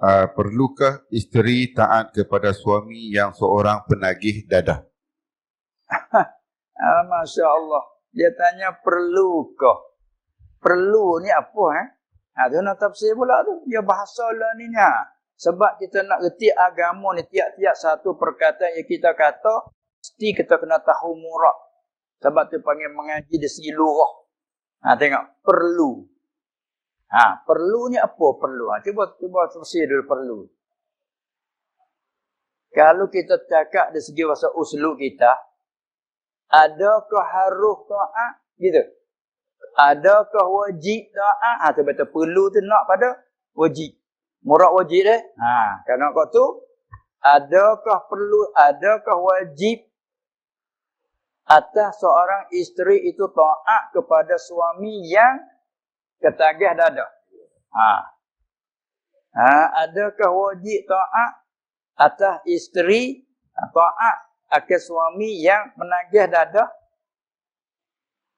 uh, perlukah isteri taat kepada suami yang seorang penagih dadah? ah, Masya Allah. Dia tanya perlukah? Perlu ni apa eh? Ha, tu nak tafsir pula tu. Dia bahasa lah ni ni. Sebab kita nak reti agama ni tiap-tiap satu perkataan yang kita kata, mesti kita kena tahu murak. Sebab tu panggil mengaji di segi lurah. Ha, tengok, perlu. Ha, perlu ni apa perlu? Ha, cuba cuba tafsir dulu perlu. Kalau kita cakap dari segi bahasa uslub kita, adakah harus taat? Gitu. Adakah wajib taat? Ha, tu betul perlu tu nak pada wajib. Murak wajib deh. Ha, kerana kau tu adakah perlu adakah wajib atas seorang isteri itu taat kepada suami yang ketagih dada. Ha. Ha, adakah wajib taat atas isteri taat akan suami yang menagih dada?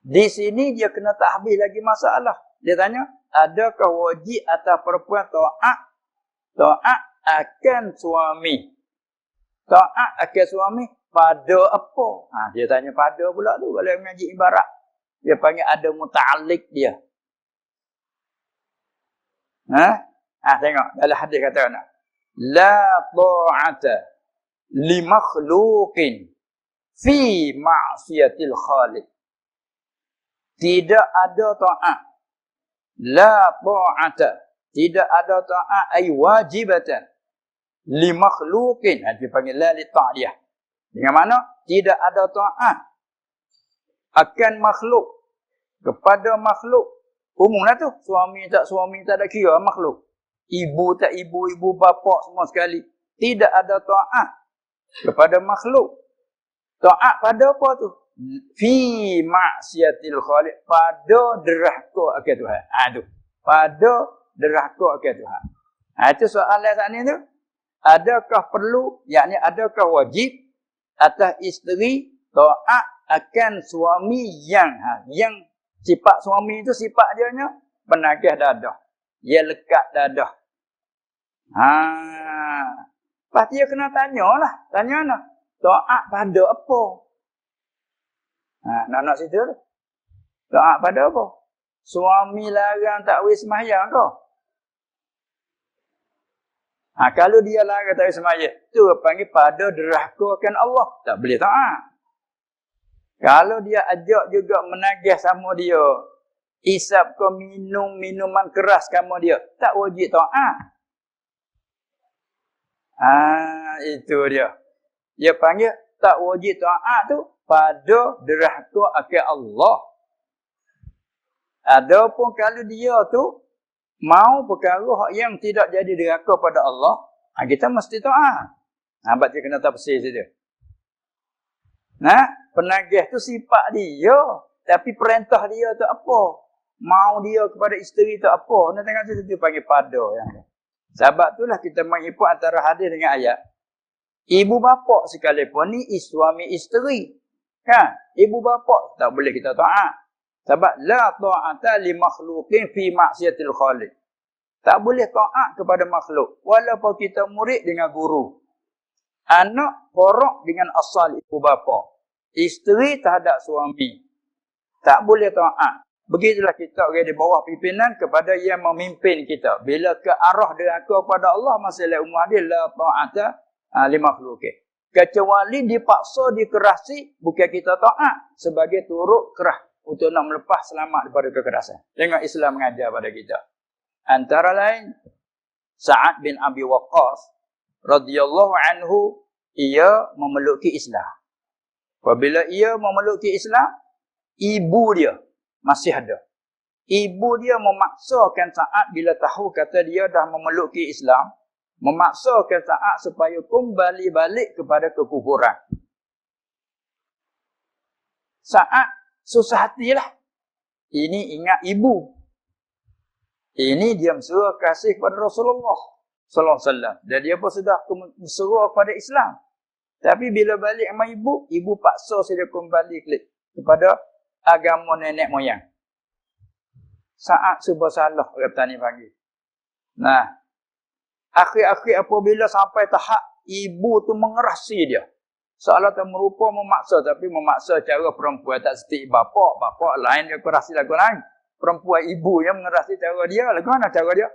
Di sini dia kena tahbih lagi masalah. Dia tanya, adakah wajib atas perempuan taat taat akan suami? Taat akan suami pada apa? Ha, dia tanya pada pula tu kalau mengaji ibarat. Dia panggil ada muta'alik dia. Ha? Ha tengok dalam hadis kata nak. La ta'ata li makhluqin fi ma'siyatil khaliq. Tidak ada ta'at. La ta'ata. Tidak ada ta'at ay wajibatan li makhluqin. Ha, dia panggil la li ta'diyah. Dengan mana? Tidak ada ta'at akan makhluk kepada makhluk Umumlah tu. Suami tak suami tak ada kira makhluk. Ibu tak ibu, ibu bapa semua sekali. Tidak ada ta'at kepada makhluk. Ta'at pada apa tu? Fi maksiatil khaliq. Pada derahku akan Tuhan. Ha, tu. Pada derahku akan Tuhan. Ha, itu soalan saat ni tu. Adakah perlu, yakni adakah wajib atas isteri ta'at akan suami yang ha, yang Sifat suami itu sifat dia nya penagih dadah. Dia lekat dadah. Ha. Lepas dia kena tanya lah. Tanya lah. Taat pada apa? Ha, nak nak situ tu. Taat pada apa? Suami larang tak wis semayang ke? Ha, kalau dia larang tak wis semayang. tu panggil pada derahku akan Allah. Tak boleh taat. Kalau dia ajak juga menagih sama dia, isap ke minum minuman keras sama dia, tak wajib taat. Ah, itu dia. Dia panggil tak wajib taat tu pada derhaka akan Allah. Adapun kalau dia tu mau perkara yang tidak jadi derhaka pada Allah, ah, kita mesti taat. Ha, baca kena tafsir saja. Nah, penagih tu sifat dia. Tapi perintah dia tu apa? Mau dia kepada isteri tu apa? Nak tengok situ tu panggil pada. Yang Sebab itulah kita mengikut antara hadis dengan ayat. Ibu bapa sekalipun ni suami isteri. Kan? Ibu bapa tak boleh kita taat. Sebab la ta'ata li makhluqin fi maksiatil khaliq. Tak boleh taat kepada makhluk. Walaupun kita murid dengan guru. Anak porok dengan asal ibu bapa. Isteri terhadap suami. Tak boleh taat. Begitulah kita orang di bawah pimpinan kepada yang memimpin kita. Bila ke arah deraka pada Allah, masalah umur dia, la ta'ata ha, lima khluki. Kecuali dipaksa, dikerasi, bukan kita taat sebagai turut kerah untuk nak melepas selamat daripada kekerasan. Tengok Islam mengajar pada kita. Antara lain, Sa'ad bin Abi Waqqas radhiyallahu anhu ia memeluki Islam. Apabila ia memeluki Islam, ibu dia masih ada. Ibu dia memaksakan saat bila tahu kata dia dah memeluki Islam, memaksakan saat supaya kembali balik kepada kekufuran. Saat susah hatilah. Ini ingat ibu. Ini dia suruh kasih kepada Rasulullah sallallahu alaihi wasallam. Dan dia pun sudah seru kepada Islam. Tapi bila balik sama ibu, ibu paksa saya kembali kepada agama nenek moyang. Saat subuh salah orang tani pagi. Nah. Akhir-akhir apabila sampai tahap ibu tu mengerasi dia. Seolah tak merupa memaksa tapi memaksa cara perempuan tak seperti bapa, bapa lain dia kerasi lagu lain. Perempuan ibu yang mengerasi cara dia, lagu mana cara dia?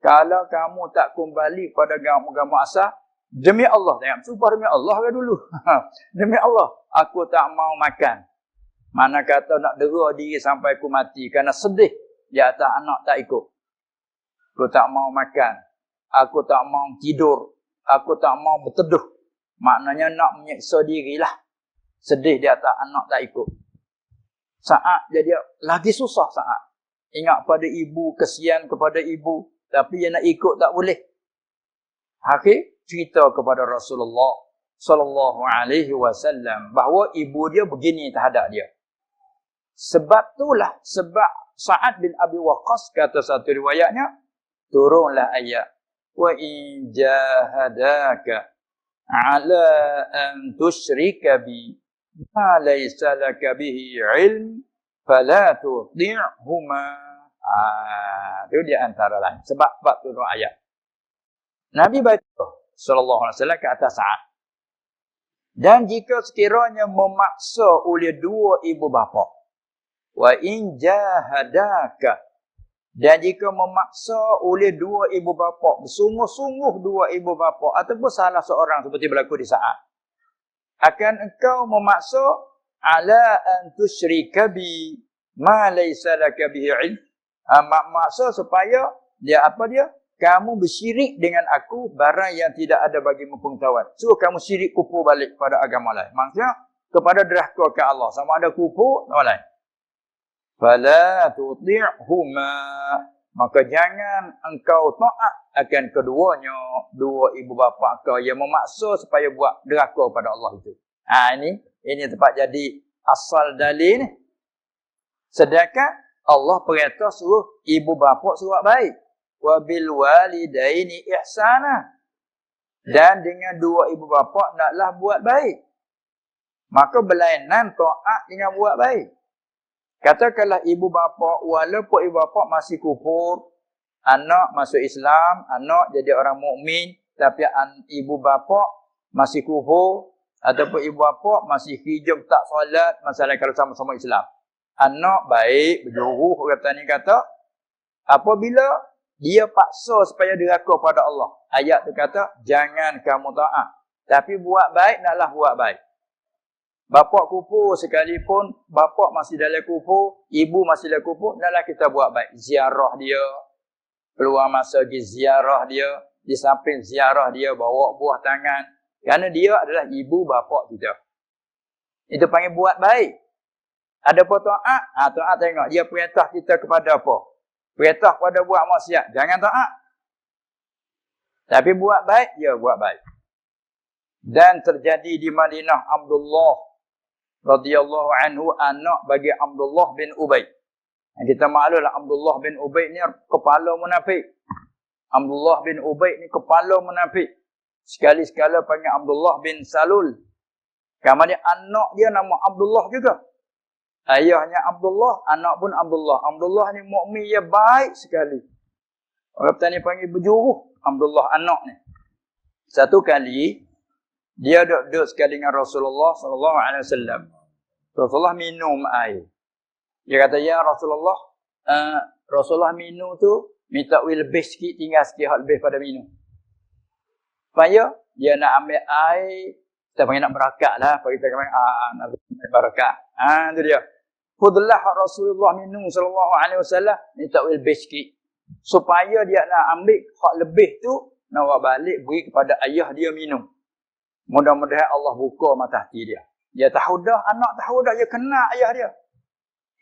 Kalau kamu tak kembali pada agama asal, demi Allah, jangan sumpah demi Allah ke dulu. demi Allah, aku tak mau makan. Mana kata nak dera diri sampai aku mati kerana sedih di atas anak tak ikut. Aku tak mau makan. Aku tak mau tidur. Aku tak mau berteduh. Maknanya nak menyeksa dirilah. Sedih di atas anak tak ikut. Saat jadi lagi susah saat. Ingat pada ibu, kesian kepada ibu. Tapi dia nak ikut tak boleh. Akhir cerita kepada Rasulullah sallallahu alaihi wasallam bahawa ibu dia begini terhadap dia. Sebab itulah sebab Sa'ad bin Abi Waqqas kata satu riwayatnya turunlah ayat wa in jahadaka ala an tusyrika bi ma laysa laka bihi ilm fala tuti'huma ah itu di antara lain. Sebab bab turun ayat. Nabi baca sallallahu alaihi wasallam ke atas Sa'ad dan jika sekiranya memaksa oleh dua ibu bapa wa in jahadaka dan jika memaksa oleh dua ibu bapa, sungguh-sungguh dua ibu bapa ataupun salah seorang seperti berlaku di saat akan engkau memaksa ala an tusyrika bi ma laysa laka bihi ilm. Ha, maksa supaya dia apa dia? Kamu bersyirik dengan aku barang yang tidak ada bagi pengetahuan. So kamu syirik kupu balik pada agama lain. Maksudnya kepada derhaka ke Allah sama ada kupu atau lain fala tuti'huma maka jangan engkau taat akan keduanya dua ibu bapa kau yang memaksa supaya buat deraka pada Allah itu ha ini ini tempat jadi asal dalil ni sedangkan Allah perintah suruh ibu bapa suruh baik. Wa bil walidaini ihsana. Dan dengan dua ibu bapa naklah buat baik. Maka berlainan taat dengan buat baik. Katakanlah ibu bapa walaupun ibu bapa masih kufur, anak masuk Islam, anak jadi orang mukmin, tapi an, ibu bapa masih kufur ataupun ibu bapa masih hijab tak solat, masalah kalau sama-sama Islam. Anak baik, berjuruh kata ni kata apabila dia paksa supaya diraka pada Allah. Ayat tu kata jangan kamu taat, tapi buat baik naklah buat baik. Bapak kufur sekalipun, bapak masih dalam kufur, ibu masih dalam kufur, naklah kita buat baik. Ziarah dia, peluang masa pergi ziarah dia, di samping ziarah dia, bawa buah tangan. Kerana dia adalah ibu bapak kita. Itu panggil buat baik. Ada apa ta'at? Ha, ta'at tengok. Dia perintah kita kepada apa? Perintah kepada buat maksiat. Jangan ta'at. Tapi buat baik, ya buat baik. Dan terjadi di Madinah Abdullah radhiyallahu anhu anak bagi Abdullah bin Ubay. Yang kita maklumlah Abdullah bin Ubay ni kepala munafik. Abdullah bin Ubay ni kepala munafik. Sekali-sekala panggil Abdullah bin Salul. Kemudian anak dia nama Abdullah juga. Ayahnya Abdullah, anak pun Abdullah. Abdullah ni mukmin ya baik sekali. Orang tanya panggil berjuruh Abdullah anak ni. Satu kali dia duduk sekali dengan Rasulullah sallallahu alaihi wasallam. Rasulullah minum air. Dia kata, "Ya Rasulullah, uh, Rasulullah minum tu minta we lebih sikit, tinggal sikit hak lebih pada minum." Supaya dia nak ambil air, kita panggil nak berakat lah. Kalau kita panggil, ah, ah, nak berakat. Ah, tu dia. Khudlah Rasulullah minum sallallahu alaihi wasallam we lebih sikit. Supaya dia nak ambil hak lebih tu, nak balik beri kepada ayah dia minum. Mudah-mudahan Allah buka mata hati dia. Dia tahu dah, anak tahu dah, dia kena ayah dia.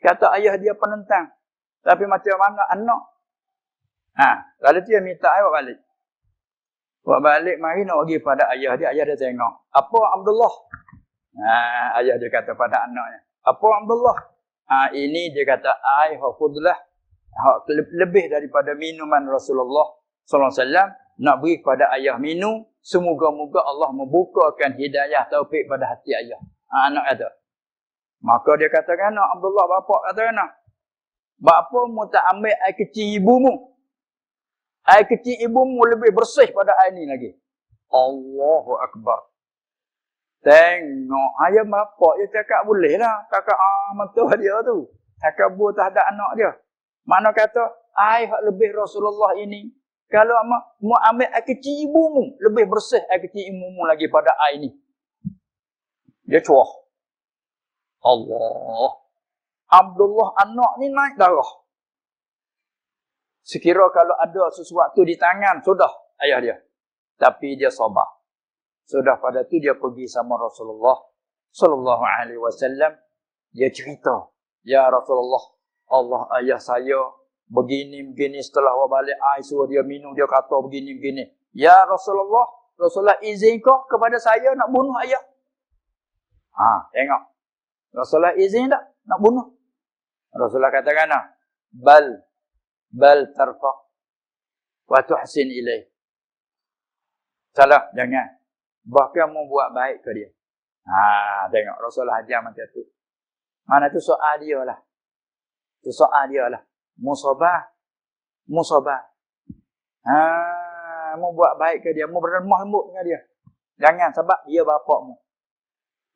Kata ayah dia penentang. Tapi macam mana anak? Ha, lalu dia minta ayah balik. Buat balik, mari nak pergi pada ayah dia. Ayah dia tengok. Apa Abdullah? Ha, ayah dia kata pada anaknya. Apa Abdullah? Ha, ini dia kata, ayah khudlah. Lebih daripada minuman Rasulullah SAW. Nak beri kepada ayah minum. Semoga-moga Allah membukakan hidayah taufik pada hati ayah. Ha, anak kata. Maka dia katakan, anak Abdullah bapak kata anak. Bapa mu tak ambil air kecil ibumu. Air kecil ibumu lebih bersih pada air ni lagi. Allahu Akbar. Tengok ayah bapak dia cakap boleh lah. Cakap ah mentua dia tu. Cakap buah tak ada anak dia. Mana kata air lebih Rasulullah ini. Kalau mau ambil air kecil ibumu. Lebih bersih kecil ibumu lagi pada air ni. Dia cuah. Allah. Abdullah anak ni naik darah. Sekira kalau ada sesuatu di tangan, sudah ayah dia. Tapi dia sabar. Sudah pada tu dia pergi sama Rasulullah sallallahu alaihi wasallam dia cerita, "Ya Rasulullah, Allah ayah saya begini begini setelah wa balik ai suruh dia minum dia kata begini begini. Ya Rasulullah, Rasulullah izin kau kepada saya nak bunuh ayah?" Ha, tengok. Rasulullah izin tak nak bunuh? Rasulullah katakan, "Bal bal tarfa wa tuhsin ilaih." Salah, jangan. Bahkan buat baik ke dia. Ha, tengok Rasulullah ajar macam tu. Mana tu soal dia lah. Tu soal dia lah. Musabah. Musabah. Ha, mau buat baik ke dia. Mau berlemah lembut dengan dia. Jangan sebab dia bapakmu.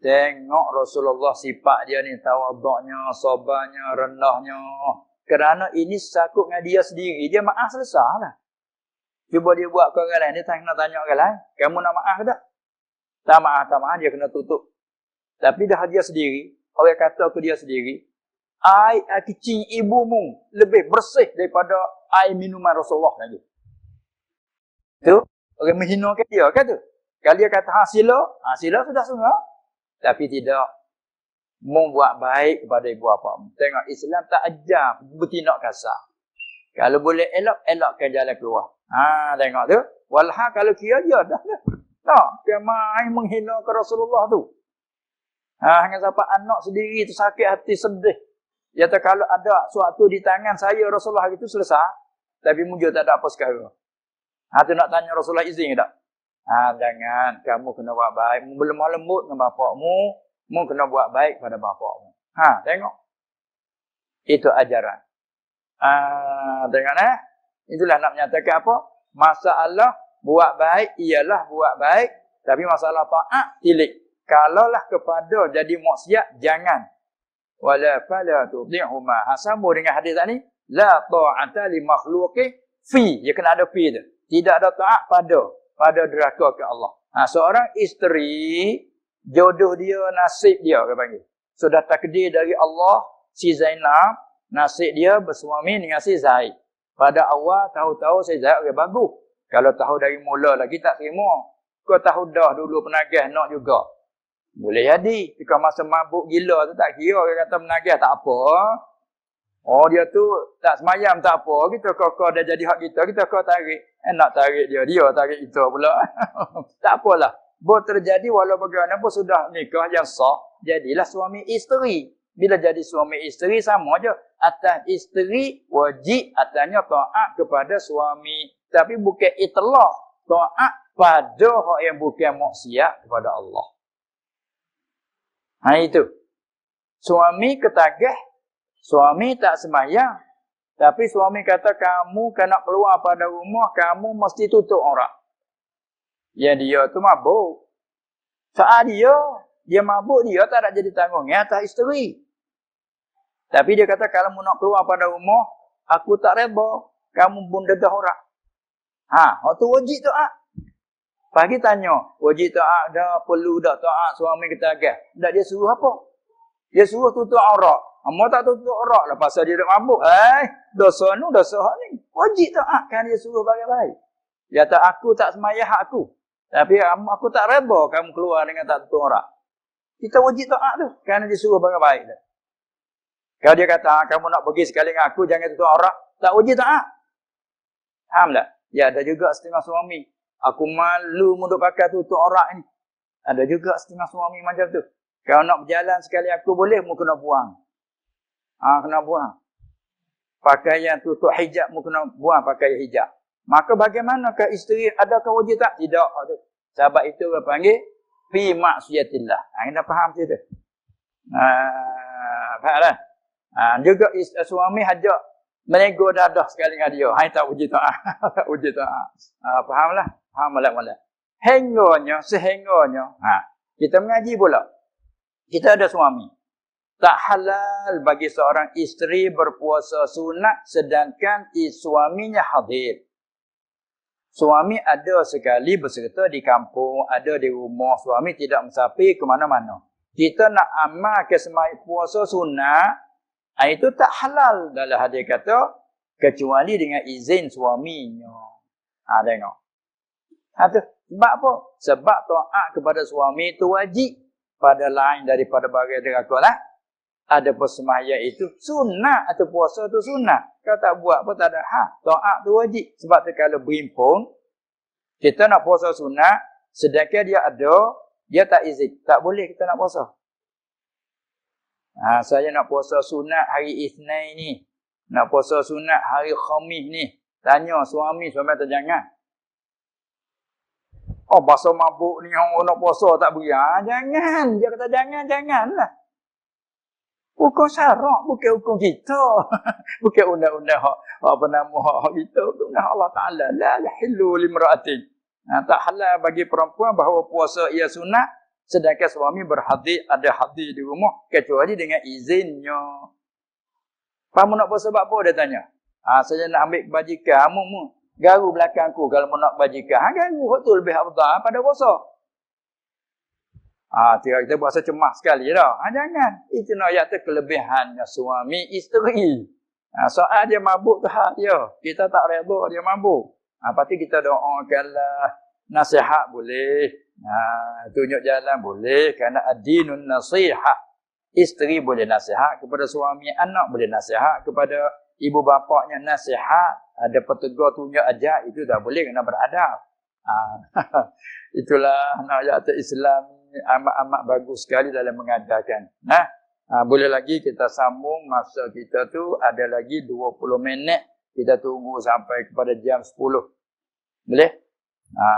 Tengok Rasulullah sifat dia ni. Tawaduknya, sabarnya, rendahnya. Kerana ini sakut dengan dia sendiri. Dia maaf selesai lah. Cuba dia buat ke orang lain. Dia tak nak tanya orang lain. Kamu nak maaf ke tak? Maaf, dia kena tutup. Tapi dah dia sendiri, orang kata ke dia sendiri, air, kecil ibumu lebih bersih daripada air minuman Rasulullah lagi. Tu, orang menghinakan dia, kan tu? Kalau dia kata, ha sila, ha sila sudah semua. Tapi tidak, membuat baik kepada ibu bapa. Tengok Islam tak ajar bertindak kasar. Kalau boleh elok, elokkan jalan keluar. Ha, tengok tu. Walha kalau kira dia dah dah. Tak, dia main menghina ke Rasulullah tu. Ha, hanya sampai anak sendiri tu sakit hati sedih. Dia kata kalau ada suatu di tangan saya Rasulullah itu selesai. Tapi mungkin tak ada apa sekarang. Ha, tu nak tanya Rasulullah izin tak? Ha, jangan. Kamu kena buat baik. Belum lembut dengan bapakmu. Mu kena buat baik pada bapakmu. Ha, tengok. Itu ajaran. Ha, tengok eh. Itulah nak menyatakan apa? Masalah buat baik ialah buat baik tapi masalah taat tilik kalaulah kepada jadi maksiat jangan. Wala fala tudihuma. Ha, sama dengan hadis tadi. La ta'ata li makhluqi fi. Dia kena ada fi tu. Tidak ada taat pada pada deraka ke Allah. Ha, seorang isteri jodoh dia nasib dia dia panggil. Sudah takdir dari Allah si Zainab nasib dia bersuami dengan si Zaid. Pada awal tahu-tahu si Zaid orang bagus kalau tahu dari mula lagi tak terima. Kau tahu dah dulu penagih nak juga. Boleh jadi. Jika masa mabuk gila tu tak kira. Dia kata penagih tak apa. Oh dia tu tak semayam tak apa. Kita kau dah jadi hak kita. Kita kau tarik. Eh nak tarik dia. Dia tarik kita pula. tak apalah. Boleh terjadi walau bagaimanapun sudah nikah yang sah. Jadilah suami isteri. Bila jadi suami isteri sama je. Atas isteri wajib atasnya taat kepada suami tapi bukan itlaq taat pada hak yang bukan maksiat kepada Allah. Ha itu. Suami ketagih, suami tak semayang. Tapi suami kata kamu kena keluar pada rumah, kamu mesti tutup orang. Yang dia tu mabuk. Saat dia, dia mabuk dia tak ada jadi tanggung ya atas isteri. Tapi dia kata kalau mau nak keluar pada rumah, aku tak reba. Kamu pun degah orang. Ha, waktu wajib taat. Pagi tanya, wajib taat dah perlu dak taat suami kita agak. Tak dia suruh apa? Dia suruh tutup aurat. Amo tak tutup aurat lah pasal dia dak mabuk. Eh, dosa nu dosa hak ni. Wajib taat kan dia suruh baik-baik. Dia tak aku tak semayah hak aku. Tapi aku tak reba kamu keluar dengan tak tutup aurat. Kita wajib taat tu kerana dia suruh baik-baik dah. Kalau dia kata, ah, kamu nak pergi sekali dengan aku, jangan tutup aurat. Tak wajib taat. Faham tak? Ya ada juga setengah suami. Aku malu mudah pakai tutup orang ni. Ada juga setengah suami macam tu. Kalau nak berjalan sekali aku boleh, mu kena buang. Ha, kena buang. Pakaian tutup hijab mu kena buang pakai hijab. Maka bagaimana ke isteri ada wajib tak? Tidak. Sahabat itu dia panggil fi maksiatillah. Ha, anda faham tu? Ha, faham lah. Ha, juga suami hajak Menego dadah sekali dengan dia. Hai tak uji ta'ah. tak uji ta'ah. Ha, fahamlah. Faham malak malak. Hengganya, sehengganya. Ha, kita mengaji pula. Kita ada suami. Tak halal bagi seorang isteri berpuasa sunat sedangkan suaminya hadir. Suami ada sekali berserta di kampung, ada di rumah. Suami tidak musafir ke mana-mana. Kita nak amal ke puasa sunat, ah, itu tak halal dalam hadis kata kecuali dengan izin suaminya. Ha tengok. Ha tu sebab apa? Sebab taat kepada suami itu wajib pada lain daripada bagai deraka lah. Ada persembahyang itu sunat atau puasa tu sunat. Kalau tak buat pun tak ada ha. Taat tu wajib. Sebab tu kalau berimpun, kita nak puasa sunat, sedangkan dia ada, dia tak izin. Tak boleh kita nak puasa. Ha, saya nak puasa sunat hari Isnin ni. Nak puasa sunat hari Khamis ni. Tanya suami, suami kata jangan. Oh, bahasa mabuk ni orang nak puasa tak beri. Ha, jangan. Dia kata jangan, janganlah. Hukum syarak bukan hukum kita. bukan undang-undang hak apa nama hak, kita. Undang Allah Taala la yahillu limra'atin. Nah, tak halal bagi perempuan bahawa puasa ia sunat sedangkan suami berhadir ada hadir di rumah kecuali dengan izinnya. Kamu nak puasa sebab apa dia tanya? Ha, saya nak ambil bajikan, kamu mu garu belakangku kalau mau nak bajikan. Ha, garu betul lebih afdal pada puasa. Ha, kita berasa cemas sekali dah. Ha, jangan. Itu nak ayat tu kelebihannya suami isteri. Ha, soal dia mabuk tu hak dia. Kita tak reda dia mabuk. Ha, lepas tu kita doakanlah. Nasihat boleh. Ha, tunjuk jalan boleh. Kerana adinun nasihat. Isteri boleh nasihat kepada suami. Anak boleh nasihat kepada ibu bapaknya nasihat. Ada petegur tunjuk ajak. Itu dah boleh kena beradab. Ha, itulah nak ayat Islam amat-amat bagus sekali dalam mengajarkan. Nah, ha, boleh lagi kita sambung masa kita tu ada lagi 20 minit. Kita tunggu sampai kepada jam 10. Boleh? Ha,